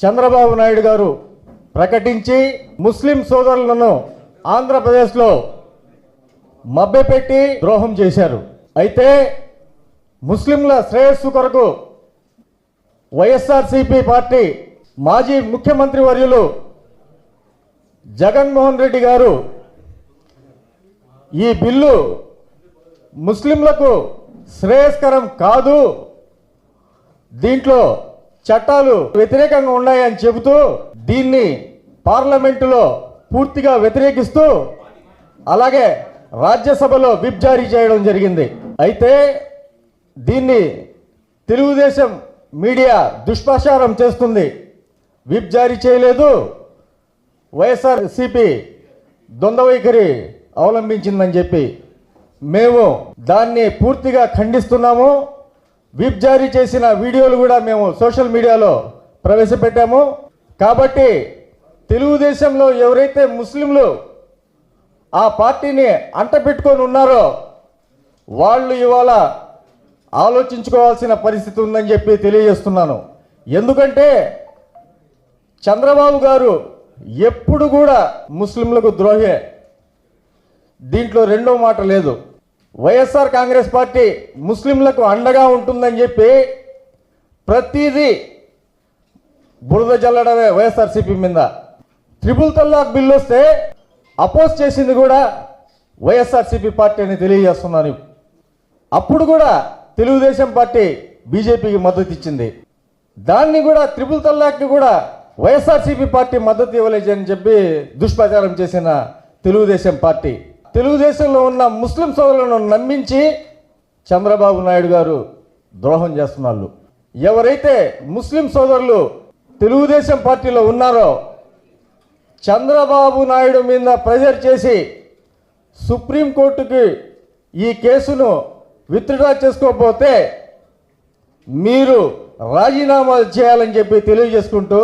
చంద్రబాబు నాయుడు గారు ప్రకటించి ముస్లిం సోదరులను ఆంధ్రప్రదేశ్లో మభ్యపెట్టి ద్రోహం చేశారు. అయితే ముస్లింల శ్రేయస్సు కొరకు వైఎస్ఆర్సిపి పార్టీ మాజీ ముఖ్యమంత్రి వర్యులు జగన్మోహన్ రెడ్డి గారు ఈ బిల్లు ముస్లింలకు శ్రేయస్కరం కాదు దీంట్లో చట్టాలు వ్యతిరేకంగా ఉన్నాయని చెబుతూ దీన్ని పార్లమెంటులో పూర్తిగా వ్యతిరేకిస్తూ అలాగే రాజ్యసభలో విప్ జారీ చేయడం జరిగింది. అయితే దీన్ని తెలుగుదేశం మీడియా దుష్ప్రచారం చేస్తుంది. విప్ జారీ చేయలేదు. వైఎస్ఆర్ సిపి దొంద వైఖరి అవలంబించిందని చెప్పి మేము దాన్ని పూర్తిగా ఖండిస్తున్నాము. విప్ జారీ చేసిన వీడియోలు కూడా మేము సోషల్ మీడియాలో ప్రవేశపెట్టాము. కాబట్టి తెలుగుదేశంలో ఎవరైతే ముస్లింలు ఆ పార్టీని అంటపెట్టుకొని ఉన్నారో వాళ్ళు ఇవాళ ఆలోచించుకోవాల్సిన పరిస్థితి ఉందని చెప్పి తెలియజేస్తున్నాను. ఎందుకంటే చంద్రబాబు గారు ఎప్పుడు కూడా ముస్లింలకు ద్రోహే. దీంట్లో రెండో మాట లేదు. వైఎస్ఆర్ కాంగ్రెస్ పార్టీ ముస్లింలకు అండగా ఉంటుందని చెప్పి ప్రతిదీ బురద జల్లడమే వైఎస్ఆర్సీపీ మీద. త్రిపుల్ తల్లాక్ బిల్లు వస్తే అపోజ్ చేసింది కూడా వైఎస్ఆర్సీపీ పార్టీ అని తెలియజేస్తున్నాను. అప్పుడు కూడా తెలుగుదేశం పార్టీ బీజేపీకి మద్దతు ఇచ్చింది. దాన్ని కూడా త్రిపుల్ తల్లాక్కి కూడా వైఎస్ఆర్సీపీ పార్టీ మద్దతు ఇవ్వలేదు అని చెప్పి దుష్ప్రచారం చేసిన తెలుగుదేశం పార్టీ. తెలుగుదేశంలో ఉన్న ముస్లిం సోదరులను నమ్మించి చంద్రబాబు నాయుడు గారు ద్రోహం చేస్తున్నారు. ఎవరైతే ముస్లిం సోదరులు తెలుగుదేశం పార్టీలో ఉన్నారో చంద్రబాబు నాయుడు మీద ప్రెజర్ చేసి సుప్రీంకోర్టుకి ఈ కేసును విత్డ్రా చేసుకోకపోతే మీరు రాజీనామాలు చేయాలని చెప్పి తెలియజేసుకుంటూ